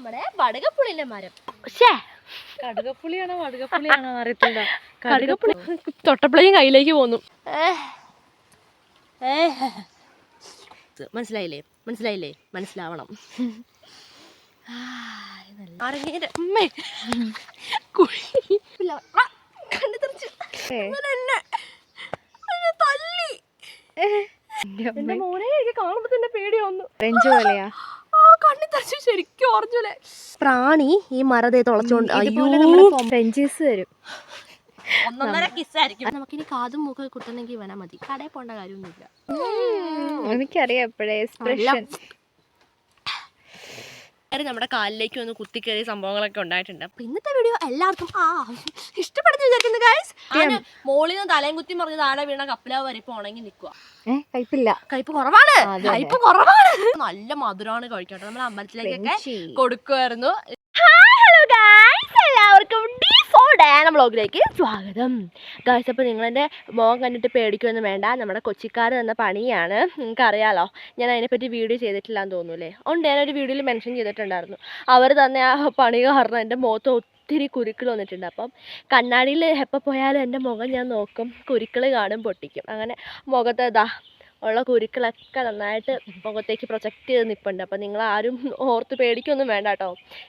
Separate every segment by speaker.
Speaker 1: നമ്മുടെ വടകപ്പുളിന്റെ മരം. ഷേ
Speaker 2: കടുകപ്പുളിയാണോ വടകപ്പുളിയാണോ അറിയത്തില്ല
Speaker 1: കടുകപ്പുളി. തൊട്ടപ്പുളിയും കയ്യിലേക്ക് പോന്നു. മനസ്സിലായില്ലേ? മനസ്സിലായില്ലേ? മനസ്സിലാവണം. കാണുമ്പോ തന്നെ പേടിയാവുന്നു.
Speaker 2: ഫ്രഞ്ച് പോലെയാ.
Speaker 1: ആ കണ്ണി തെറിച്ചു ശരിക്കും ഓർമ്മല്ലേ പ്രാണി ഈ മരത്തെ തുളച്ചോണ്ട്.
Speaker 2: ഫ്രഞ്ചീസ് തരും.
Speaker 1: ഒന്നൊന്നര കിസ്സായിരിക്കും. നമുക്കിനി കാതും മുഖം കുത്തണമെങ്കിൽ വേണം മതി. കടയിൽ പോകേണ്ട കാര്യമൊന്നുമില്ല.
Speaker 2: എനിക്കറിയാം എപ്പോഴേ. എക്സ്പ്രഷൻ.
Speaker 1: കയറി നമ്മുടെ കാലിലേക്ക് ഒന്ന് കുത്തിക്കയറിയ സംഭവങ്ങളൊക്കെ ഉണ്ടായിട്ടുണ്ട്. അപ്പൊ ഇന്നത്തെ വീഡിയോ എല്ലാവർക്കും ആ ഇഷ്ടപ്പെടുന്നു വിചാരിക്കുന്നു ഗൈസ് മോളിൽ നിന്ന് തലയും കുത്തി മറിഞ്ഞ് താഴെ വീണ കപ്പിലാവ് വരെ ഇപ്പൊ ഉണങ്ങി നിൽക്കുക
Speaker 2: കയ്പില്ല.
Speaker 1: കയ്പ് കുറവാണ്. കയ്പ് കുറവാണ്. നല്ല മധുരമാണ് കഴിക്കട്ടെ നമ്മൾ അമ്പലത്തിലേക്കൊക്കെ കൊടുക്കുമായിരുന്നു ഹലോ ഗൈസ് എല്ലാവർക്കും ഫോർ ഡാന ബ്ലോഗിലേക്ക് സ്വാഗതം. ഗായ്സ് അപ്പോൾ നിങ്ങളെന്റെ മുഖം കണ്ടിട്ട് പേടിക്കുമെന്ന് വേണ്ട. നമ്മുടെ കൊച്ചിക്കാർ തന്ന പണിയാണ്. നിങ്ങൾക്ക് അറിയാലോ ഞാൻ അതിനെപ്പറ്റി വീഡിയോ ചെയ്തിട്ടില്ലാന്ന് തോന്നൂലേ? ഉണ്ട് ഞാനൊരു വീഡിയോയിൽ മെൻഷൻ ചെയ്തിട്ടുണ്ടായിരുന്നു. അവർ തന്നെ ആ പണി കാരണം എന്റെ മുഖത്ത് ഒത്തിരി കുരുക്കൾ വന്നിട്ടുണ്ട്. അപ്പം കണ്ണാടിയിൽ എപ്പോൾ പോയാലും എന്റെ മുഖം ഞാൻ നോക്കും. കുരുക്കൾ കാണും പൊട്ടിക്കും. അങ്ങനെ മുഖത്ത് ഇതാ ഉള്ള കുരുക്കളൊക്കെ നന്നായിട്ട് മുഖത്തേക്ക് പ്രൊജക്റ്റ് ചെയ്ത് നിൽപ്പുണ്ട് അപ്പം നിങ്ങൾ ആരും ഓർത്ത് പേടിക്കൊന്നും വേണ്ട കേട്ടോ.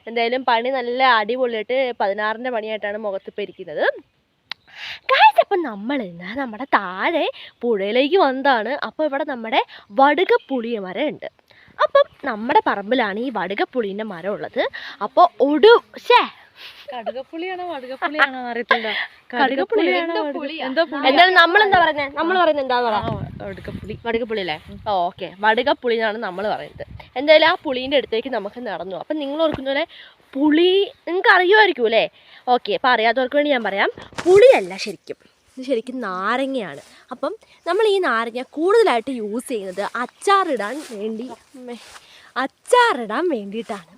Speaker 1: എന്തായാലും പണി നല്ല അടിപൊളിയായിട്ട് പതിനാറിന്റെ പണിയായിട്ടാണ് മുഖത്ത് പേടിക്കുന്നത് ഗായ്സ് അപ്പം നമ്മൾ ഇന്ന് നമ്മുടെ താഴെ പുഴയിലേക്ക് വന്നതാണ്. അപ്പോൾ ഇവിടെ നമ്മുടെ വടുക പുളിയ മരം ഉണ്ട്. അപ്പം നമ്മുടെ പറമ്പിലാണ് ഈ വടുക പുളീന്റെ മരം ഉള്ളത്. അപ്പോൾ ഒടു ശേ
Speaker 2: കടുകപ്പുളിയാണോ വടുകപ്പുളിയാണോ അറിയത്തില്ല
Speaker 1: കടുകപ്പുളി,
Speaker 2: കടുകപ്പുളിയാണോ
Speaker 1: എന്തോ എന്തായാലും നമ്മൾ എന്താ പറയുന്നത് നമ്മൾ പറയുന്നത് എന്താന്ന്? പറ
Speaker 2: വടുകപ്പുളി.
Speaker 1: വടുകപ്പുളി അല്ലേ? ഓക്കെ. വടുകപ്പുളി എന്നാണ് നമ്മൾ പറയുന്നത്. എന്തായാലും ആ പുളീന്റെ അടുത്തേക്ക് നമുക്ക് നടന്നു. അപ്പം നിങ്ങൾ ഓർക്കുന്ന പോലെ പുളി നിങ്ങൾക്ക് അറിയുമായിരിക്കും അല്ലേ? ഓക്കെ അപ്പോൾ അറിയാത്തവർക്ക് വേണ്ടി ഞാൻ പറയാം. പുളിയല്ല ശരിക്കും. ഇത് ശരിക്കും നാരങ്ങയാണ്. അപ്പം നമ്മൾ ഈ നാരങ്ങ കൂടുതലായിട്ട് യൂസ് ചെയ്യുന്നത് അച്ചാറിടാൻ വേണ്ടി അച്ചാറിടാൻ വേണ്ടിയിട്ടാണ്.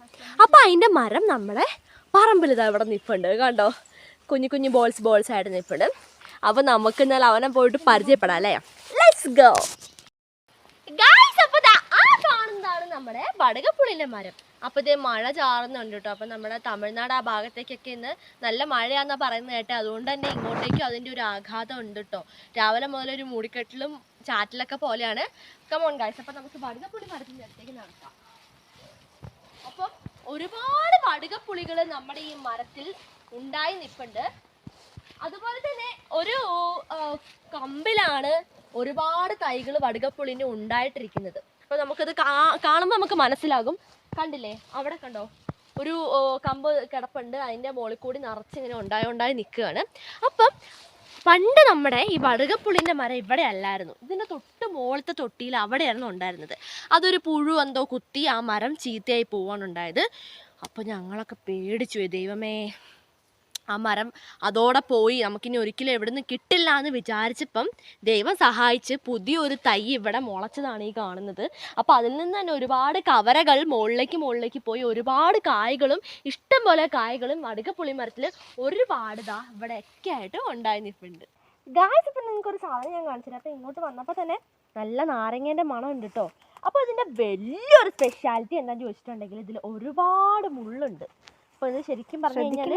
Speaker 1: അപ്പം അതിന്റെ മരം നമ്മുടെ പറമ്പിൽ ഇതാ ഇവിടെ നിൽപ്പുണ്ട് കണ്ടോ? കുഞ്ഞു കുഞ്ഞു ബോൾസ് ബോൾസ് ആയിട്ട് നിൽപ്പുണ്ട് അപ്പൊ നമുക്ക് എന്നാൽ അവനെ പോയിട്ട് പരിചയപ്പെടാം അല്ലേ? ലെറ്റ്സ് ഗോ ഗൈസ് അപ്പോൾ ആ കാണുന്നതാണ് നമ്മുടെ വടകപ്പുളിന്റെ മരം. അപ്പോൾ ഇതേ മഴ ചാറുന്നുണ്ട് കേട്ടോ അപ്പോൾ നമ്മുടെ തമിഴ്നാട് ആ ഭാഗത്തേക്കൊക്കെ ഇന്ന് നല്ല മഴയാന്നാ പറയുന്നത് കേട്ടോ. അതുകൊണ്ട് തന്നെ ഇങ്ങോട്ടേക്കും അതിന്റെ ഒരു ആഘാതം ഉണ്ട് കേട്ടോ രാവിലെ മുതൽ ഒരു മൂടിക്കെട്ടിലും ചാറ്റിലൊക്കെ പോലെയാണ്. കമോൺ ഗായ്സ് അപ്പോൾ നമുക്ക് വടകപ്പുളി മരത്തിന്റെ അടുത്തേക്ക് അപ്പം ഒരുപാട് വടുകപ്പുളികൾ നമ്മുടെ ഈ മരത്തിൽ ഉണ്ടായി നിൽപ്പുണ്ട്. അതുപോലെ തന്നെ ഒരു കമ്പിലാണ് ഒരുപാട് തൈകൾ വടുകപ്പുളിന് ഉണ്ടായിട്ടിരിക്കുന്നത്. അപ്പോൾ നമുക്കത് കാണുമ്പോൾ നമുക്ക് മനസ്സിലാകും. കണ്ടില്ലേ? അവിടെ കണ്ടോ? ഒരു കമ്പ് കിടപ്പുണ്ട്. അതിന്റെ മുകളിൽ കൂടി നിറച്ചിങ്ങനെ ഉണ്ടായി ഉണ്ടായി നിൽക്കുകയാണ്. അപ്പം പണ്ട് നമ്മുടെ ഈ വടുകപ്പുളിന്റെ മരം ഇവിടെ അല്ലായിരുന്നു. ഇതിന്റെ തൊട്ട് മുകളിലത്തെ തൊട്ടിയിൽ അവിടെയായിരുന്നു ഉണ്ടായിരുന്നത്. അതൊരു പുഴു എന്തോ കുത്തി ആ മരം ചീത്തയായി പോവാണുണ്ടായത് അപ്പോൾ ഞങ്ങളൊക്കെ പേടിച്ചു ദൈവമേ ആ മരം അതോടെ പോയി. നമുക്കിനി ഒരിക്കലും എവിടെ നിന്ന് കിട്ടില്ല എന്ന് വിചാരിച്ചപ്പം ദൈവം സഹായിച്ച് പുതിയൊരു തൈ ഇവിടെ മുളച്ചതാണ് ഈ കാണുന്നത്. അപ്പോൾ അതിൽ നിന്ന് തന്നെ ഒരുപാട് കവരകൾ മുകളിലേക്ക് മുകളിലേക്ക് പോയി ഒരുപാട് കായ്കളും ഇഷ്ടം പോലെ കായ്കളും വടുകപ്പുളി മരത്തിൽ ഒരുപാട് ഇതാ ഇവിടെയൊക്കെ ആയിട്ട് ഉണ്ടായി നിൽപ്പുണ്ട് ഗായ്സ് ഇപ്പം നിങ്ങൾക്ക് ഒരു സാധനം ഞാൻ കാണിച്ചില്ല അപ്പോൾ ഇങ്ങോട്ട് വന്നപ്പോൾ തന്നെ നല്ല നാരങ്ങേന്റെ മണം ഉണ്ട് കേട്ടോ അപ്പോൾ ഇതിന്റെ വലിയൊരു സ്പെഷ്യാലിറ്റി എന്താണെന്ന് ചോദിച്ചിട്ടുണ്ടെങ്കിൽ ഇതിൽ ഒരുപാട് മുള്ളുണ്ട്. അപ്പോൾ ഇത് ശരിക്കും പറഞ്ഞു കഴിഞ്ഞാൽ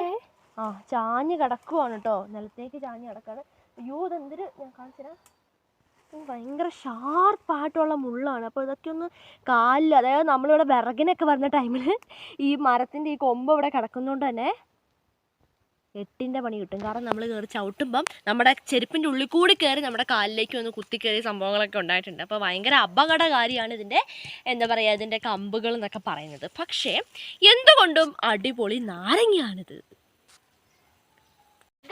Speaker 1: ആ ചാഞ്ഞ് കിടക്കുവാണ് കേട്ടോ നിലത്തേക്ക് ചാഞ്ഞ് കിടക്കാണ്. അയ്യോ ഇതെന്തൊരു? ഞാൻ കാണിച്ചുതരാം ഭയങ്കര ഷാർപ്പായിട്ടുള്ള മുള്ളാണ്. അപ്പോൾ ഇതൊക്കെ ഒന്ന് കാലിൽ അതായത് നമ്മളിവിടെ വിറകിനൊക്കെ വരുന്ന ടൈമിൽ ഈ മരത്തിന്റെ ഈ കൊമ്പ് ഇവിടെ കിടക്കുന്നതുകൊണ്ട് തന്നെ എട്ടിന്റെ പണി കിട്ടും. കാരണം നമ്മൾ കയറി ചവിട്ടുമ്പം നമ്മുടെ ചെരുപ്പിന്റെ ഉള്ളിൽ കൂടി കയറി നമ്മുടെ കാലിലേക്ക് ഒന്ന് കുത്തി കയറിയ സംഭവങ്ങളൊക്കെ ഉണ്ടായിട്ടുണ്ട്. അപ്പോൾ ഭയങ്കര അപകടകാരിയാണ് ഇതിന്റെ എന്താ പറയുക ഇതിന്റെ കമ്പുകൾ എന്നൊക്കെ പറയുന്നത്. പക്ഷേ എന്തുകൊണ്ടും അടിപൊളി നാരങ്ങയാണിത്.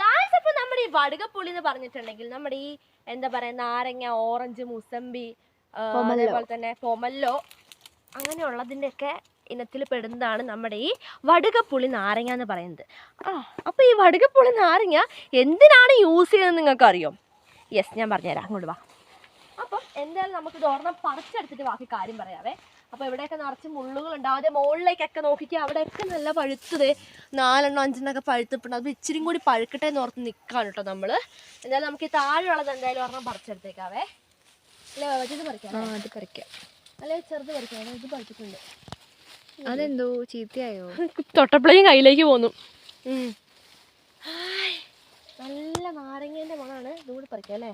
Speaker 1: ഗായ്സ് അപ്പൊ നമ്മുടെ ഈ വടുകപ്പുളി എന്ന് പറഞ്ഞിട്ടുണ്ടെങ്കിൽ നമ്മുടെ ഈ എന്താ പറയാ നാരങ്ങ ഓറഞ്ച് മുസമ്പി. അതേപോലെ തന്നെ പൊമല്ലോ അങ്ങനെയുള്ളതിന്റെയൊക്കെ ഇനത്തിൽ പെടുന്നതാണ് നമ്മുടെ ഈ വടുകപ്പുളി നാരങ്ങ എന്ന് പറയുന്നത്. ആ അപ്പോൾ ഈ വടുകപ്പുളി നാരങ്ങ എന്തിനാണ് യൂസ് ചെയ്യുന്നത് നിങ്ങൾക്ക് അറിയോ യെസ് ഞാൻ പറഞ്ഞുതരാം. അങ്ങോട്ട് വാ. അപ്പം എന്തായാലും നമുക്ക് ഇത് ഒരെണ്ണം പറിച്ചെടുത്തിട്ട് ബാക്കി കാര്യം പറയാവേ. അപ്പോൾ ഇവിടെയൊക്കെ നിറച്ച് മുള്ളുകൾ ഉണ്ടാവും അതേ മുകളിലേക്കൊക്കെ നോക്കിക്കുക അവിടെയൊക്കെ നല്ല പഴുത്തത്. നാലെണ്ണം അഞ്ചെണ്ണൊക്കെ പഴുത്തിട്ടുണ്ട്. അത് ഇച്ചിരി കൂടി പഴുക്കട്ടെ എന്ന് ഓർത്ത് നിൽക്കാണ് കേട്ടോ നമ്മൾ. എന്തായാലും നമുക്ക് ഈ താഴെയുള്ളത് എന്തായാലും ഒരെണ്ണം പറിച്ചെടുത്തേക്കാവേ. അല്ലേ ഇത് പറിക്കാം
Speaker 2: അത് പറിക്കാം.
Speaker 1: അല്ലെ ചെറുത് പറിക്കാം. ഇത് പറിച്ചിട്ടുണ്ട്.
Speaker 2: അതെന്തോ ചീത്തയായോ?
Speaker 1: തൊട്ടപ്പളയും കയ്യിലേക്ക് പോന്നു. നല്ല നാരങ്ങേന്റെ മണാണ്. ഇതുകൂടി പറിക്കാം അല്ലേ?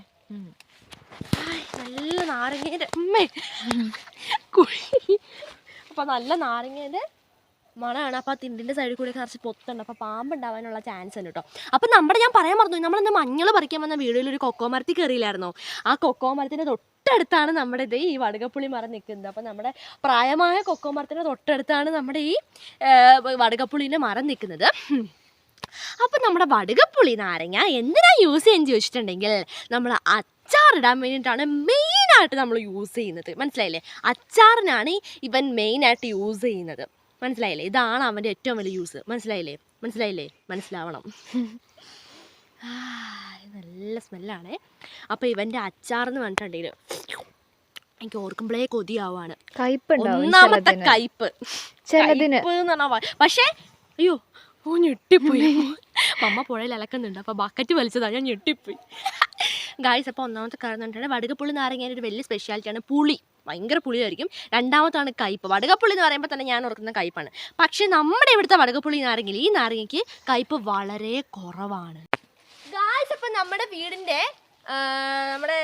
Speaker 1: നല്ല നാരങ്ങേന്റെ ഉമ്മേ. കുഴി. അപ്പൊ നല്ല നാരങ്ങേന്റെ മണമാണ് അപ്പൊ ആ തിണ്ടിന്റെ സൈഡിൽ കൂടി കുറച്ച് പൊത്തുണ്ട്. അപ്പൊ പാമ്പ് ഉണ്ടാവാനുള്ള ചാൻസ് ഉണ്ട് കേട്ടോ അപ്പൊ നമ്മുടെ ഞാൻ പറയാൻ മറന്നു നമ്മളിന്ന് മഞ്ഞൾ പറിക്കാൻ വന്ന വീഡിയോയിൽ ഒരു കൊക്കോ മരത്തിൽ കയറിയില്ലായിരുന്നോ? ആ കൊക്കോ മരത്തിന്റെ തൊട്ടടുത്താണ് നമ്മുടെ ഇത് ഈ വടകപ്പുളി മരം നിൽക്കുന്നത്. അപ്പൊ നമ്മുടെ പ്രായമായ കൊക്കോ മരത്തിന്റെ തൊട്ടടുത്താണ് നമ്മുടെ ഈ വടുകപ്പുളിന്റെ മരം നിൽക്കുന്നത്. അപ്പം നമ്മുടെ വടുകപ്പുളി നാരങ്ങ എന്തിനാ യൂസ് ചെയ്യാൻ ചോദിച്ചിട്ടുണ്ടെങ്കിൽ നമ്മൾ അച്ചാറിടാൻ വേണ്ടിയിട്ടാണ് മെയിനായിട്ട് നമ്മൾ യൂസ് ചെയ്യുന്നത്. മനസ്സിലായില്ലേ? അച്ചാറിനാണ് ഇവൻ മെയിനായിട്ട് യൂസ് ചെയ്യുന്നത്. മനസ്സിലായില്ലേ? ഇതാണ് അവന്റെ ഏറ്റവും വലിയ യൂസ് മനസ്സിലായില്ലേ? മനസ്സിലായില്ലേ? മനസ്സിലാവണം. നല്ല സ്മെല്ലാണേ അപ്പോൾ ഇവന്റെ അച്ചാറെന്ന് പറഞ്ഞിട്ടുണ്ടെങ്കിൽ എനിക്ക് ഓർക്കുമ്പോഴേ കൊതിയാവാണ്. ഒന്നാമത്തെ. കയ്പ് പക്ഷേ അയ്യോ ഓ ഞെട്ടിപ്പോയി. അമ്മ പുഴയിൽ അലക്കുന്നുണ്ട്. അപ്പൊ ബക്കറ്റ് വലിച്ചതാണ് ഞാൻ ഞെട്ടിപ്പോയി. ഗായ്സ് അപ്പോൾ ഒന്നാമത്തെ കാരണം എന്ന് പറഞ്ഞിട്ടുണ്ടെങ്കിൽ വടുകപ്പുളി നാരങ്ങേന്റെ ഒരു വലിയ സ്പെഷ്യാലിറ്റിയാണ് പുളി. ഭയങ്കര പുളിയായിരിക്കും. രണ്ടാമത്താണ് കയ്പ് വടുകപ്പുളി എന്ന് പറയുമ്പോൾ തന്നെ ഞാൻ ഓർക്കുന്ന കയ്പാണ് പക്ഷേ നമ്മുടെ ഇവിടുത്തെ വടുകപ്പുളി നാരങ്ങയിൽ ഈ നാരങ്ങയ്ക്ക് കയ്പ് വളരെ കുറവാണ്. ഗായ്സ് അപ്പം നമ്മുടെ വീടിന്റെ നമ്മുടെ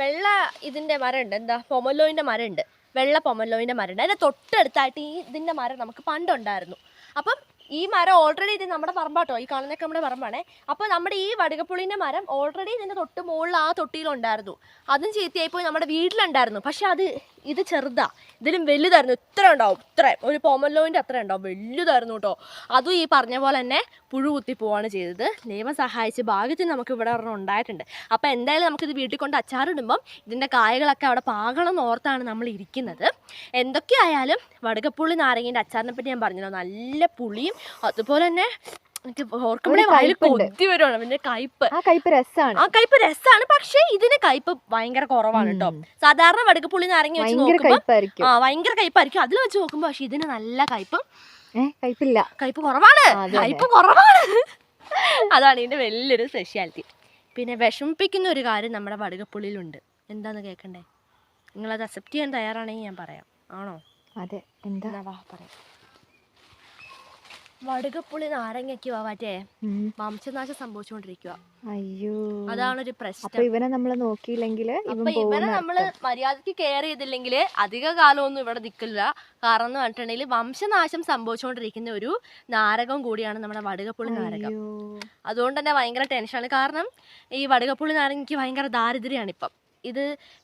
Speaker 1: വെള്ള ഇതിന്റെ മരമുണ്ട്. എന്താ? പൊമലോയിന്റെ മരമുണ്ട്. വെള്ള പൊമലോയിന്റെ മരമുണ്ട്. അതിന്റെ തൊട്ടടുത്തായിട്ട് ഈ ഇതിന്റെ മരം നമുക്ക് പണ്ടുണ്ടായിരുന്നു. അപ്പം ഈ മരം ഓൾറെഡി ഇത് നമ്മുടെ പറമ്പാട്ടോ ഈ കാണുന്നൊക്കെ നമ്മുടെ പറമ്പാണേ. അപ്പോൾ നമ്മുടെ ഈ വടുകപ്പുളിന്റെ മരം ഓൾറെഡി ഇതിന്റെ തൊട്ട് മുകളിൽ ആ തൊട്ടിയിലുണ്ടായിരുന്നു. അതും ചീത്തയായിപ്പോയി നമ്മുടെ വീട്ടിലുണ്ടായിരുന്നു. പക്ഷെ അത് ഇത് ചെറുതാ. ഇതിലും വലുതായിരുന്നു. ഇത്ര ഉണ്ടാവും. ഇത്ര. ഒരു പൊമലോയിന്റെ അത്ര ഉണ്ടാവും. വലുതായിരുന്നു കേട്ടോ അതും ഈ പറഞ്ഞ പോലെ തന്നെ പുഴു കുത്തി പോവാണ് ചെയ്തത്. ദൈവം സഹായിച്ച് ഭാഗ്യത്തിന് നമുക്ക് ഇവിടെ ഒരെണ്ണം ഉണ്ടായിട്ടുണ്ട്. അപ്പോൾ എന്തായാലും നമുക്കിത് വീട്ടിൽ കൊണ്ട് അച്ചാറിടുമ്പം ഇതിന്റെ കായകളൊക്കെ അവിടെ പാകണം ഓർത്താണ് നമ്മൾ ഇരിക്കുന്നത്. എന്തൊക്കെയായാലും വടുകപ്പുള്ളി നാരങ്ങേന്റെ അച്ചാറിനെ പറ്റി ഞാൻ പറഞ്ഞല്ലോ. നല്ല പുളിയും അതുപോലെ തന്നെ എനിക്ക് ഓർക്കുമ്പോഴേ
Speaker 2: ഒരു
Speaker 1: വായിൽ
Speaker 2: കയ്പ്പുണ്ട്.
Speaker 1: വരുവാണ്. പിന്നെ
Speaker 2: ആ കയ്പ്
Speaker 1: ആ രസമാണ് പക്ഷേ ഇതിന് കയ്പ് ഭയങ്കര കുറവാണ് കേട്ടോ.
Speaker 2: സാധാരണ
Speaker 1: സാധാരണ വടുകപ്പുള്ളി നാരങ്ങ വെച്ച്
Speaker 2: നോക്കുമ്പോ
Speaker 1: നോക്കുമ്പോൾ ആ ഭയങ്കര കയ്പായിരിക്കും അതിൽ വെച്ച് നോക്കുമ്പോൾ പക്ഷെ ഇതിന് നല്ല
Speaker 2: കയ്പ് കയ്പില്ല
Speaker 1: കയ്പ് കുറവാണ്. കയ്പ് കുറവാണ്. അതാണ് ഇതിന്റെ വലിയൊരു സ്പെഷ്യാലിറ്റി പിന്നെ വിഷമിപ്പിക്കുന്ന ഒരു കാര്യം നമ്മുടെ വടുകപ്പുള്ളിയിലുണ്ട് എന്താന്ന് കേൾക്കണ്ടേ നിങ്ങളത് അക്സെപ്റ്റ് ചെയ്യാൻ തയ്യാറാണെങ്കിൽ ഞാൻ പറയാം. ആണോ?
Speaker 2: അതെ എന്താ?
Speaker 1: പറയാം. വടുകപ്പുളി നാരങ്ങയ്ക്ക് മറ്റേ. വംശനാശം സംഭവിച്ചുകൊണ്ടിരിക്കുക
Speaker 2: അയ്യോ.
Speaker 1: അതാണൊരു
Speaker 2: ഒരു
Speaker 1: പ്രശ്നം
Speaker 2: ഇവനെ നമ്മൾ
Speaker 1: നോക്കിയില്ലെങ്കിൽ ഇവനെ നമ്മൾ മര്യാദയ്ക്ക് കെയർ ചെയ്തില്ലെങ്കിൽ അധിക കാലമൊന്നും ഇവിടെ നിൽക്കില്ല കാരണം എന്ന് പറഞ്ഞിട്ടുണ്ടെങ്കിൽ വംശനാശം സംഭവിച്ചുകൊണ്ടിരിക്കുന്ന ഒരു നാരകം കൂടിയാണ് നമ്മുടെ വടുകപ്പുളി നാരകം. അതുകൊണ്ട് തന്നെ ഭയങ്കര ടെൻഷനാണ് കാരണം ഈ വടുകപ്പുളി നാരങ്ങയ്ക്ക് ഭയങ്കര ദാരിദ്ര്യമാണ് ഇപ്പം ഇത്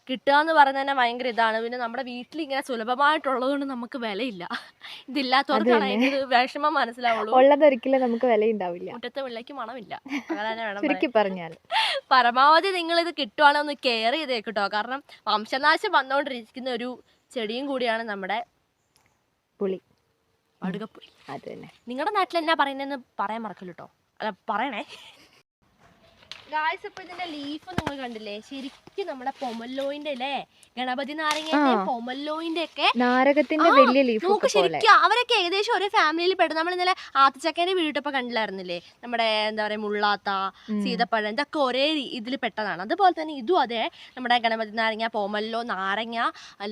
Speaker 1: കിട്ടുക എന്ന് പറയുന്നത് തന്നെ ഭയങ്കര ഇതാണ്. പിന്നെ നമ്മുടെ വീട്ടിൽ ഇങ്ങനെ സുലഭമായിട്ടുള്ളത് കൊണ്ട് നമുക്ക് വിലയില്ല. ഇതില്ലാത്തവർക്കാണ്
Speaker 2: അത്
Speaker 1: അതിന്റെ ഒരു വിഷമം മനസ്സിലാവുള്ളൂ.
Speaker 2: ഉള്ളതൊരിക്കലും നമുക്ക് വിലയുണ്ടാവില്ല.
Speaker 1: മുറ്റത്തെ വെള്ളയ്ക്ക് മണമില്ല. അങ്ങനെ വേണം.
Speaker 2: ചുരുക്കി പറഞ്ഞാൽ.
Speaker 1: പരമാവധി നിങ്ങൾ ഇത് കിട്ടുവാണെങ്കിൽ ഒന്ന് കെയർ ചെയ്തേക്കിട്ടോ കാരണം വംശനാശം വന്നുകൊണ്ടിരിക്കുന്ന ഒരു ചെടിയും കൂടിയാണ് നമ്മുടെ
Speaker 2: പുളി.
Speaker 1: വടുകപ്പുളി
Speaker 2: അത് തന്നെ
Speaker 1: നിങ്ങളുടെ നാട്ടിൽ എന്നാ പറയുന്നതെന്ന് പറയാൻ മറക്കല്ലോ അല്ല പറയണേ. ഗായ്സ് ഇപ്പൊ ഇതിന്റെ ലീഫ് നിങ്ങൾ കണ്ടില്ലേ? ശരിക്കും നമ്മുടെ പൊമല്ലോയിന്റെ അല്ലേ? ഗണപതി
Speaker 2: നാരങ്ങ.
Speaker 1: പൊമല്ലോയിന്റെ ഒക്കെ
Speaker 2: നാരകത്തിന്റെ വലിയ ലീഫ്
Speaker 1: നമുക്ക് ശരിക്കും അവരൊക്കെ ഏകദേശം ഒരേ ഫാമിലിയിൽ പെടും നമ്മൾ ഇന്നലെ ആത്തച്ചക്കേന്റെ വീട്ടിപ്പോ കണ്ടില്ലായിരുന്നില്ലേ? നമ്മുടെ എന്താ പറയാ മുള്ളാത്ത. സീതപ്പഴം ഇതൊക്കെ ഒരേ ഇതിൽ പെട്ടതാണ്. അതുപോലെ തന്നെ ഇതും അതെ നമ്മുടെ ഗണപതി നാരങ്ങ പൊമല്ലോ നാരങ്ങ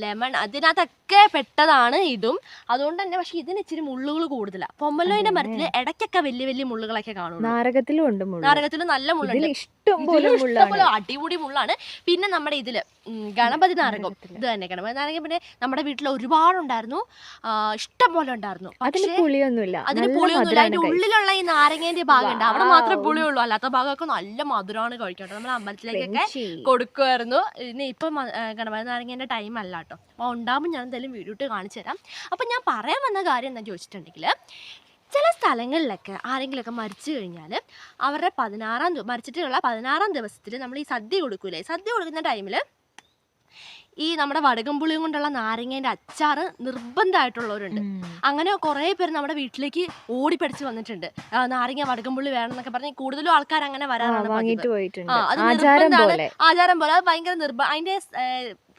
Speaker 1: ലെമൺ അതിനകത്തൊക്കെ പെട്ടതാണ് ഇതും. അതുകൊണ്ട് തന്നെ പക്ഷെ ഇതിന് ഇച്ചിരി മുള്ളുകൾ കൂടുതലാണ്
Speaker 2: പൊമല്ലോയിന്റെ.
Speaker 1: മരത്തിൽ ഇടയ്ക്കൊക്കെ വലിയ വലിയ മുള്ളുകളൊക്കെ കാണുള്ളൂ.
Speaker 2: നാരകത്തിലും ഉണ്ട്
Speaker 1: നാരകത്തിലും നല്ല മുള്ളുണ്ട്. ഇഷ്ടംപോലെ അടിപൊടി മുള്ളാണ്. പിന്നെ നമ്മുടെ ഇതിൽ ഗണപതി നാരകം ഇത് തന്നെ ഗണപതി നാരകം പിന്നെ നമ്മുടെ വീട്ടിൽ ഒരുപാടുണ്ടായിരുന്നു. ഉണ്ടായിരുന്നു ഇഷ്ടം പോലെ ഉണ്ടായിരുന്നു.
Speaker 2: അതിന്
Speaker 1: പക്ഷേ
Speaker 2: പുളിയൊന്നുമില്ല.
Speaker 1: അതിന് പുളിയൊന്നുമില്ല. അതിന്റെ ഉള്ളിലുള്ള ഈ നാരങ്ങേന്റെ ഭാഗമുണ്ട്. അവിടെ മാത്രമേ. പുളിയുള്ളൂ. അല്ലാത്ത ഭാഗമൊക്കെ നല്ല മധുരമാണ് കഴിക്കാട്ടോ നമ്മൾ അമ്പലത്തിലേക്കൊക്കെ. കൊടുക്കുമായിരുന്നു. ഇനി ഇപ്പം ഗണപതി നാരങ്ങേന്റെ ടൈം അല്ല കേട്ടോ. അപ്പോൾ ഉണ്ടാകുമ്പോൾ ഞാൻ എന്തായാലും വീഡിയോ ഇട്ട് കാണിച്ചു തരാം. അപ്പം ഞാൻ പറയാൻ വന്ന കാര്യം എന്താ ചോദിച്ചിട്ടുണ്ടെങ്കിൽ ചില സ്ഥലങ്ങളിലൊക്കെ ആരെങ്കിലുമൊക്കെ മരിച്ചു കഴിഞ്ഞാൽ അവരുടെ പതിനാറാം മരിച്ചിട്ടുള്ള പതിനാറാം ദിവസത്തിൽ നമ്മൾ ഈ സദ്യ കൊടുക്കൂലേ? സദ്യ കൊടുക്കുന്ന ടൈമിൽ ഈ നമ്മുടെ വടകംപുളിയും കൊണ്ടുള്ള നാരങ്ങേന്റെ അച്ചാറ് നിർബന്ധമായിട്ടുള്ളവരുണ്ട്. അങ്ങനെ കുറേ പേര് നമ്മുടെ വീട്ടിലേക്ക് ഓടിപ്പടിച്ച് വന്നിട്ടുണ്ട്. നാരങ്ങ വടകംപുള്ളി വേണം എന്നൊക്കെ പറഞ്ഞ് കൂടുതലും ആൾക്കാർ അങ്ങനെ വരാറാണ് അത്
Speaker 2: ആചാരം പോലെ.
Speaker 1: ആചാരം പോലെ. അത് ഭയങ്കര നിർബന്ധ അതിന്റെ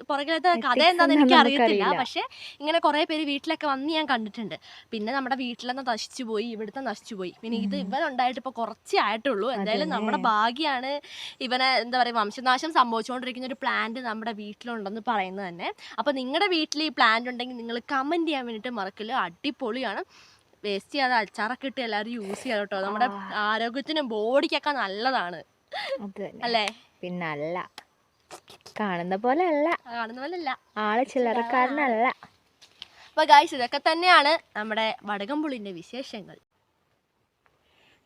Speaker 1: പുറകിലത്തെ കഥ
Speaker 2: എന്താണെന്ന്
Speaker 1: എന്താന്ന് എനിക്ക് അറിയത്തില്ല. പക്ഷെ ഇങ്ങനെ കുറെ പേര് വീട്ടിലൊക്കെ വന്ന് ഞാൻ കണ്ടിട്ടുണ്ട്. പിന്നെ നമ്മുടെ വീട്ടിലെന്ന് നശിച്ചു പോയി ഇവിടുത്തെ നശിച്ചു പോയി. പിന്നെ ഇത് ഇവൻ ഉണ്ടായിട്ട് ഇപ്പൊ കുറച്ചേ ആയിട്ടുള്ളൂ. എന്തായാലും നമ്മുടെ ഭാഗ്യാണ് ഇവനെ എന്താ പറയുക വംശനാശം സംഭവിച്ചുകൊണ്ടിരിക്കുന്ന ഒരു പ്ലാന്റ് നമ്മുടെ വീട്ടിലുണ്ടെന്ന് പറയുന്നത് തന്നെ. അപ്പൊ നിങ്ങളുടെ വീട്ടിൽ ഈ പ്ലാന്റ് ഉണ്ടെങ്കിൽ നിങ്ങൾ കമന്റ് ചെയ്യാൻ വേണ്ടിയിട്ട് മറക്കില്ല അടിപൊളിയാണ്. വേസ്റ്റ് ചെയ്യാതെ അച്ചാറൊക്കെ ഇട്ട് എല്ലാവരും യൂസ് ചെയ്യാം കേട്ടോ. നമ്മുടെ ആരോഗ്യത്തിനും ബോഡിക്കൊക്കെ നല്ലതാണ്. അല്ലേ?
Speaker 2: പിന്നല്ല. കാണുന്ന പോലെ അല്ല
Speaker 1: കാണുന്ന പോലെ
Speaker 2: അല്ല ആൾ ചില്ലറക്കാരനല്ല.
Speaker 1: അപ്പൊ ഗായ്സ് ഇതൊക്കെ തന്നെയാണ് നമ്മുടെ വടകംപുളിന്റെ വിശേഷങ്ങൾ.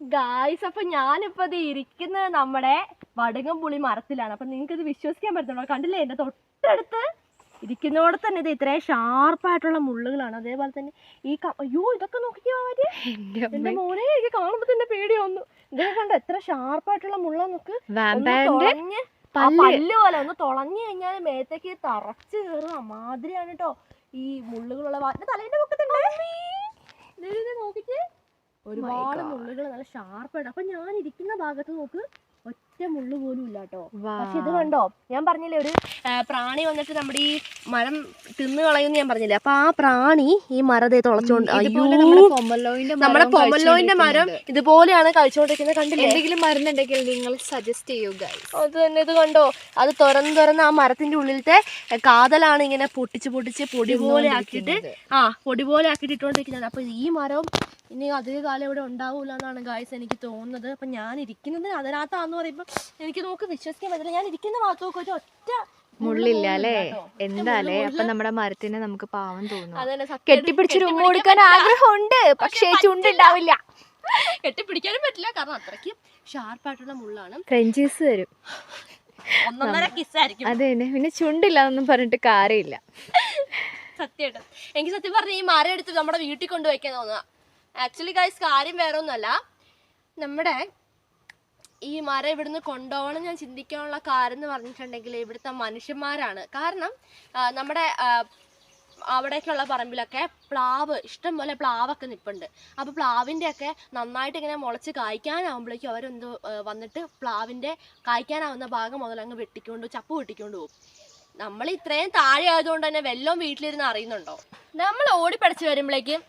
Speaker 1: ഗായ്സ് അപ്പൊ ഞാനിപ്പോ ഇത് ഇരിക്കുന്നത് നമ്മുടെ വടകംപുളി മരത്തിലാണ്. അപ്പൊ നിങ്ങൾക്ക് ഇത് വിശ്വസിക്കാൻ പറ്റുന്നു കണ്ടില്ലേ? എന്റെ തൊട്ടടുത്ത് ഇരിക്കുന്നതോടെ തന്നെ ഇത് ഇത്രയും ഷാർപ്പായിട്ടുള്ള മുള്ളുകളാണ്. അതേപോലെ തന്നെ ഈ അയ്യോ ഇതൊക്കെ നോക്കിയോ
Speaker 2: എന്റെ
Speaker 1: മോനെ എനിക്ക് കാണുമ്പോ തന്നെ പേടിയൊന്നു ഇതൊക്കെ കണ്ടോ? എത്ര ഷാർപ്പായിട്ടുള്ള മുള്ള നോക്ക്.
Speaker 2: പല്ല്
Speaker 1: പോലെ ഒന്ന് തുളഞ്ഞു കഴിഞ്ഞാൽ മേത്തേക്ക് തറച്ച് കയറും അമാതിരിയാണ് കേട്ടോ ഈ മുള്ളുകളുള്ള തലേന്റെ പൊക്കത്തുണ്ട്. ദേ ഒരുപാട്. മുള്ളുകൾ നല്ല ഷാർപ്പായിട്ട് അപ്പൊ ഞാൻ ഇരിക്കുന്ന ഭാഗത്ത് നോക്ക് ഒറ്റ മുള്ളു പോലും ഇല്ല കേട്ടോ പക്ഷെ ഇത് കണ്ടോ? ഞാൻ പറഞ്ഞില്ലേ ഒരു പ്രാണി വന്നിട്ട് നമ്മുടെ ഈ മരം തിന്നു കളയുമെന്ന് ഞാൻ പറഞ്ഞില്ലേ? അപ്പൊ ആ പ്രാണി ഈ മരത്തെ തുളച്ചോണ്ട്
Speaker 2: നമ്മുടെ പൊമല്ലോയിന്റെ
Speaker 1: പൊമല്ലോയിന്റെ മരം ഇതുപോലെയാണ് കഴിച്ചോണ്ടിരിക്കുന്നത്. കണ്ടില്ലേ?
Speaker 2: എന്തെങ്കിലും മരുന്നുണ്ടെങ്കിൽ നിങ്ങൾ സജസ്റ്റ് ചെയ്യുക ഗൈസ്
Speaker 1: അത് തന്നെ ഇത് കണ്ടോ? അത് തുറന്ന് തുറന്ന് ആ മരത്തിന്റെ ഉള്ളിലത്തെ കാതലാണ് ഇങ്ങനെ പൊട്ടിച്ച് പൊട്ടിച്ച് പൊടി പോലെ ആക്കിയിട്ട് ആ പൊടി പോലെ ആക്കിയിട്ട് ഇട്ടുകൊണ്ടിരിക്കുന്നത്. അപ്പൊ ഈ മരം ഇനി അധിക കാലം ഇവിടെ ഉണ്ടാവൂല എന്നാണ് ഗായ്സ് എനിക്ക് തോന്നുന്നത്. അപ്പൊ ഞാൻ ഇരിക്കുന്നത് അതിനകത്താന്ന് പറയുമ്പോ എനിക്ക് നോക്ക് വിശ്വസിക്കാൻ പറ്റില്ല ഞാൻ ഇരിക്കുന്ന ഭാഗത്തൊക്കെ ഒരു ഒറ്റ
Speaker 2: മുള്ളില്ല അല്ലേ? എന്താലേ? അപ്പൊ നമ്മുടെ മരത്തിനെ നമുക്ക് പാവം തോന്നും. കെട്ടിപ്പിടിച്ച് റൂം കൊടുക്കാൻ. ആഗ്രഹമുണ്ട് പക്ഷേ ചുണ്ടുണ്ടാവില്ല
Speaker 1: കെട്ടിപ്പിടിക്കാനും പറ്റില്ല. കാരണം അത്രയ്ക്ക് ഷാർപ്പായിട്ടുള്ള മുള്ളാണ്.
Speaker 2: ക്രഞ്ചീസ് വരും
Speaker 1: ഒന്നൊന്നര കിസ്സായിരിക്കും
Speaker 2: അത് തന്നെ പിന്നെ ചുണ്ടില്ല എന്നൊന്നും പറഞ്ഞിട്ട് കാര്യമില്ല.
Speaker 1: സത്യമായിട്ടും എനിക്ക് സത്യം പറഞ്ഞ ഈ മരം എടുത്ത് നമ്മുടെ വീട്ടിൽ കൊണ്ടുവയ്ക്കാൻ തോന്നുക. ആക്ച്വലി ഗൈസ് കാര്യം വേറെ ഒന്നുമല്ല നമ്മുടെ ഈ മരം ഇവിടുന്ന് കൊണ്ടുപോകണം ഞാൻ ചിന്തിക്കാനുള്ള കാരണം എന്ന് പറഞ്ഞിട്ടുണ്ടെങ്കിൽ ഇവിടുത്തെ മനുഷ്യന്മാരാണ്. കാരണം നമ്മുടെ അവിടേക്കുള്ള പറമ്പിലൊക്കെ പ്ലാവ് ഇഷ്ടം പോലെ പ്ലാവൊക്കെ നിൽപ്പുണ്ട് അപ്പോൾ പ്ലാവിന്റെ ഒക്കെ നന്നായിട്ട് ഇങ്ങനെ മുളച്ച് കായ്ക്കാനാവുമ്പോഴേക്കും അവരെന്ത് വന്നിട്ട് പ്ലാവിന്റെ കായ്ക്കാനാവുന്ന ഭാഗം മുതലങ്ങ് വെട്ടിക്കൊണ്ട് ചപ്പ് വെട്ടിക്കൊണ്ട് പോകും നമ്മൾ ഇത്രയും താഴെ ആയതുകൊണ്ട് തന്നെ വെല്ലം വീട്ടിലിരുന്ന് അറിയുന്നുണ്ടോ? നമ്മൾ ഓടിപ്പടച്ച് വരുമ്പോഴേക്കും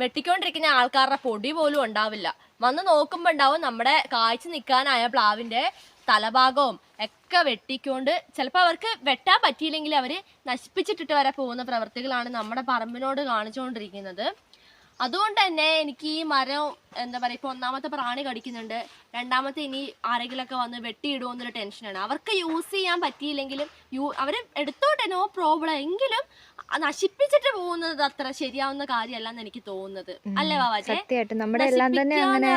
Speaker 1: വെട്ടിക്കൊണ്ടിരിക്കുന്ന ആൾക്കാരുടെ പൊടി പോലും ഉണ്ടാവില്ല. വന്ന് നോക്കുമ്പോൾ ഉണ്ടാവും നമ്മുടെ കാഴ്ച നിൽക്കാനായ പ്ലാവിന്റെ തലഭാഗവും ഒക്കെ വെട്ടിക്കൊണ്ട് ചിലപ്പോൾ അവർക്ക് വെട്ടാൻ പറ്റിയില്ലെങ്കിൽ അവർ നശിപ്പിച്ചിട്ടിട്ട് വരെ പോകുന്ന പ്രവൃത്തികളാണ് നമ്മുടെ പറമ്പിനോട് കാണിച്ചുകൊണ്ടിരിക്കുന്നത്. അതുകൊണ്ട് തന്നെ എനിക്ക് ഈ മരം എന്താ പറയുക ഇപ്പോൾ ഒന്നാമത്തെ പ്രാണി കടിക്കുന്നുണ്ട്. രണ്ടാമത്തെ ഇനി ആരെങ്കിലുമൊക്കെ വന്ന് വെട്ടിയിടുമോ എന്നൊരു ടെൻഷനാണ്. അവർക്ക് യൂസ് ചെയ്യാൻ പറ്റിയില്ലെങ്കിലും യൂ അവർ എടുത്തോട്ടെ നോ പ്രോബ്ലം. എങ്കിലും നശിപ്പിച്ചിട്ട് പോകുന്നത് അത്ര ശരിയാവുന്ന കാര്യമല്ല എന്ന് എനിക്ക് തോന്നുന്നത്. അല്ലേ ബാബാജെ?
Speaker 2: സത്യമായിട്ടും നമ്മുടെ എല്ലാം തന്നെ അങ്ങനെ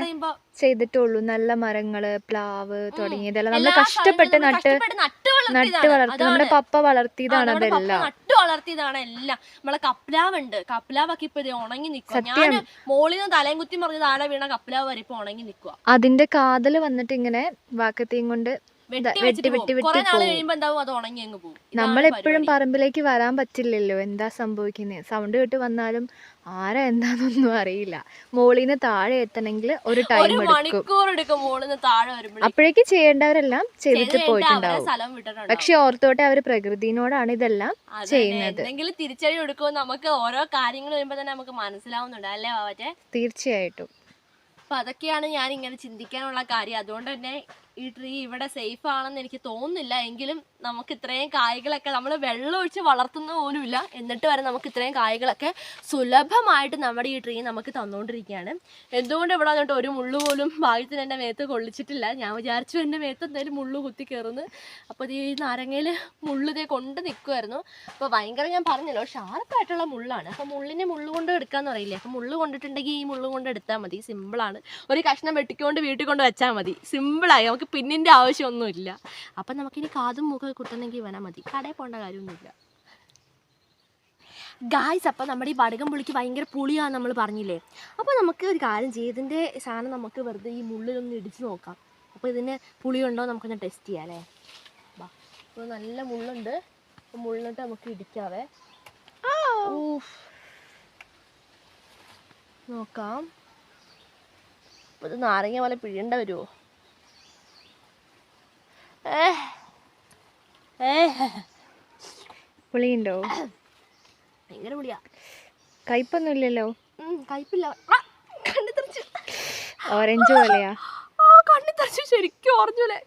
Speaker 2: ചെയ്തിട്ടുള്ളൂ. നല്ല മരങ്ങൾ പ്ലാവ് തുടങ്ങിയതെല്ലാം. നമ്മൾ കഷ്ടപ്പെട്ട് നട്ട്
Speaker 1: നട്ട്
Speaker 2: വളർത്തി നമ്മുടെ. പപ്പ വളർത്തിയതാണ് അതെല്ലാം.
Speaker 1: വളർത്തിയതാണ് എല്ലാം. നമ്മളെ കപ്ലാവുണ്ട്. കപ്ലാവൊക്കെ ഇപ്പൊ ഇത് ഉണങ്ങി നിൽക്കുക. ഞാൻ മോളിൽ നിന്ന് തലയും കുത്തി മറിഞ്ഞ് താഴെ വീണ കപ്ലാവ് വരെ ഇപ്പൊ ഉണങ്ങി നിൽക്കുക
Speaker 2: അതിന്റെ കാതൽ വന്നിട്ട് ഇങ്ങനെ വാക്കത്തെയും കൊണ്ട്
Speaker 1: വെട്ടി
Speaker 2: വെട്ടി വെട്ടി നമ്മളെപ്പോഴും പറമ്പിലേക്ക് വരാൻ പറ്റില്ലല്ലോ. എന്താ സംഭവിക്കുന്നത് സൗണ്ട് കേട്ട് വന്നാലും ആരാ എന്താന്നൊന്നും അറിയില്ല. മോളിന്ന് താഴെ എത്തണമെങ്കിൽ ഒരു ടൈം എടുക്കും. അപ്പോഴേക്ക് ചെയ്യേണ്ടവരെല്ലാം ചെയ്തിട്ട് പോയിട്ടുണ്ടാവും. പക്ഷെ ഓർത്തോട്ടെ അവർ പ്രകൃതിനോടാണ് ഇതെല്ലാം ചെയ്യുന്നത്.
Speaker 1: തിരിച്ചടി നമുക്ക് ഓരോ കാര്യങ്ങൾ തന്നെ നമുക്ക് മനസ്സിലാവുന്നുണ്ട്. അല്ലേ
Speaker 2: തീർച്ചയായിട്ടും.
Speaker 1: അപ്പൊ അതൊക്കെയാണ് ഞാൻ ഇങ്ങനെ ചിന്തിക്കാനുള്ള കാര്യം. അതുകൊണ്ട് തന്നെ ഈ ട്രീ ഇവിടെ സേഫ് ആണെന്ന് എനിക്ക് തോന്നുന്നില്ല. എങ്കിലും നമുക്ക് ഇത്രയും കായ്കളൊക്കെ നമ്മൾ വെള്ളം ഒഴിച്ച് വളർത്തുന്ന പോലുമില്ല. എന്നിട്ട് വരെ നമുക്ക് ഇത്രയും കായ്കളൊക്കെ സുലഭമായിട്ട് നമ്മുടെ ഈ ട്രീ നമുക്ക് തന്നുകൊണ്ടിരിക്കുകയാണ് എന്തുകൊണ്ട് ഇവിടെ വന്നിട്ട് ഒരു മുള്ളു പോലും ഭാഗ്യത്തിന് എന്റെ മേത്ത് കൊള്ളിച്ചിട്ടില്ല? ഞാൻ വിചാരിച്ചു എന്റെ മേത്ത് എന്തായാലും മുള്ളു കുത്തി കയറുന്നു അപ്പോൾ ഇത് ഈ നാരങ്ങയിൽ മുള്ളിതേ കൊണ്ട് നിൽക്കുമായിരുന്നു അപ്പോൾ ഭയങ്കര ഞാൻ പറഞ്ഞല്ലോ ഷാർപ്പായിട്ടുള്ള മുള്ളാണ്. അപ്പോൾ മുള്ളിനെ മുള്ളു കൊണ്ട് എടുക്കാന്ന് പറയില്ലേ? അപ്പോൾ മുള്ളു കൊണ്ടിട്ടുണ്ടെങ്കിൽ ഈ മുള്ളു കൊണ്ട് എടുത്താൽ മതി. സിമ്പിളാണ് ഒരു കഷ്ണം വെട്ടിക്കൊണ്ട് വീട്ടിൽ കൊണ്ട് വെച്ചാൽ മതി. സിമ്പിളായി നമുക്ക് പിന്നിന്റെ ആവശ്യമൊന്നുമില്ല. അപ്പം നമുക്കിനി കാതും മുഖം കുത്തണമെങ്കിൽ വേണം മതി. കടയിൽ പോകേണ്ട കാര്യമൊന്നുമില്ല. ഗായ്സ് അപ്പം നമ്മുടെ ഈ വടകം പുളിക്ക് ഭയങ്കര പുളിയാന്ന് നമ്മൾ പറഞ്ഞില്ലേ? അപ്പോൾ നമുക്ക് ഒരു കാര്യം ചെയ്യും. സാധനം നമുക്ക് വെറുതെ ഈ മുള്ളിലൊന്ന് ഇടിച്ച് നോക്കാം. അപ്പോൾ ഇതിന് പുളിയുണ്ടോ നമുക്കൊന്ന് ടെസ്റ്റ് ചെയ്യാം അല്ലേ? ബാ ഇപ്പോൾ നല്ല മുള്ളുണ്ട്. അപ്പോൾ മുള്ളിട്ട് നമുക്ക് ഇടിക്കാവേ. നോക്കാം. അപ്പോൾ ഇത് നാരങ്ങ പോലെ പിഴിയേണ്ട വരുമോ ഏ ഏ
Speaker 2: പുളിയുണ്ടോ?
Speaker 1: ഭയങ്കര പുളിയാ.
Speaker 2: കയ്പൊന്നും ഇല്ലല്ലോ?
Speaker 1: കയ്പില്ല. കണ്ണി തെറിച്ചു.
Speaker 2: ഓറഞ്ച് പോലെയാ.
Speaker 1: കണ്ണി തെറിച്ചു ശരിക്കും ഓർമ്മല്ലേ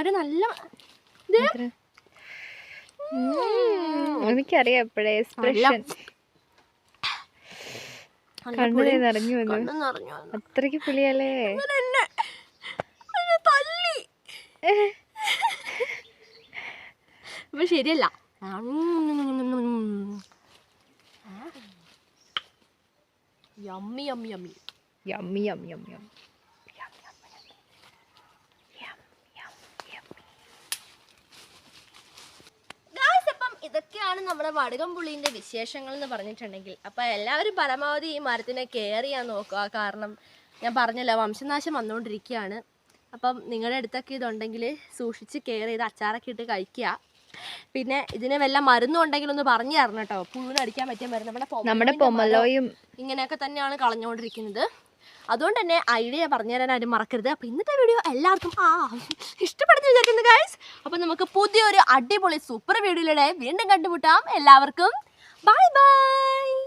Speaker 1: ഒരു നല്ല
Speaker 2: എനിക്കറിയാം എപ്പോഴേ എക്സ്പ്രഷൻ. കണ്ണു. നിറഞ്ഞു വന്നു. അത്രയ്ക്ക് പുളിയല്ലേ?
Speaker 1: തല്ലി. ഇപ്പൊ ശരിയല്ല. യമ്മി യമ്മി യമ്മി
Speaker 2: യമ്മി
Speaker 1: അപ്പം ഇതൊക്കെയാണ് നമ്മുടെ വടകം പുള്ളിന്റെ വിശേഷങ്ങൾ എന്ന് പറഞ്ഞിട്ടുണ്ടെങ്കിൽ. അപ്പൊ എല്ലാവരും പരമാവധി ഈ മരത്തിനെ കെയർ ചെയ്യാൻ നോക്കുക. കാരണം ഞാൻ പറഞ്ഞല്ലോ വംശനാശം വന്നുകൊണ്ടിരിക്കുകയാണ്. അപ്പം നിങ്ങളുടെ അടുത്തൊക്കെ ഇതുണ്ടെങ്കിൽ സൂക്ഷിച്ച് കെയർ ചെയ്ത് അച്ചാറൊക്കെ ഇട്ട് കഴിക്കുക. പിന്നെ ഇതിന് വല്ല മരുന്നും ഉണ്ടെങ്കിൽ ഒന്ന് പറഞ്ഞു തരണം കേട്ടോ. പുഴുവിനടിക്കാൻ പറ്റിയ മരുന്ന്. നമ്മുടെ
Speaker 2: നമ്മുടെ പൊമ്മലോയും
Speaker 1: ഇങ്ങനെയൊക്കെ തന്നെയാണ് കളഞ്ഞുകൊണ്ടിരിക്കുന്നത് അതുകൊണ്ട് തന്നെ ഐഡിയ പറഞ്ഞു തരാൻ ആരും മറക്കരുത്. അപ്പോൾ ഇന്നത്തെ വീഡിയോ എല്ലാവർക്കും ആ ഇഷ്ടപ്പെടുന്നു വിചാരിക്കുന്നു ഗൈസ് അപ്പോൾ നമുക്ക് പുതിയൊരു അടിപൊളി സൂപ്പർ വീഡിയോയിലൂടെ വീണ്ടും കണ്ടുമുട്ടാം. എല്ലാവർക്കും ബൈ ബൈ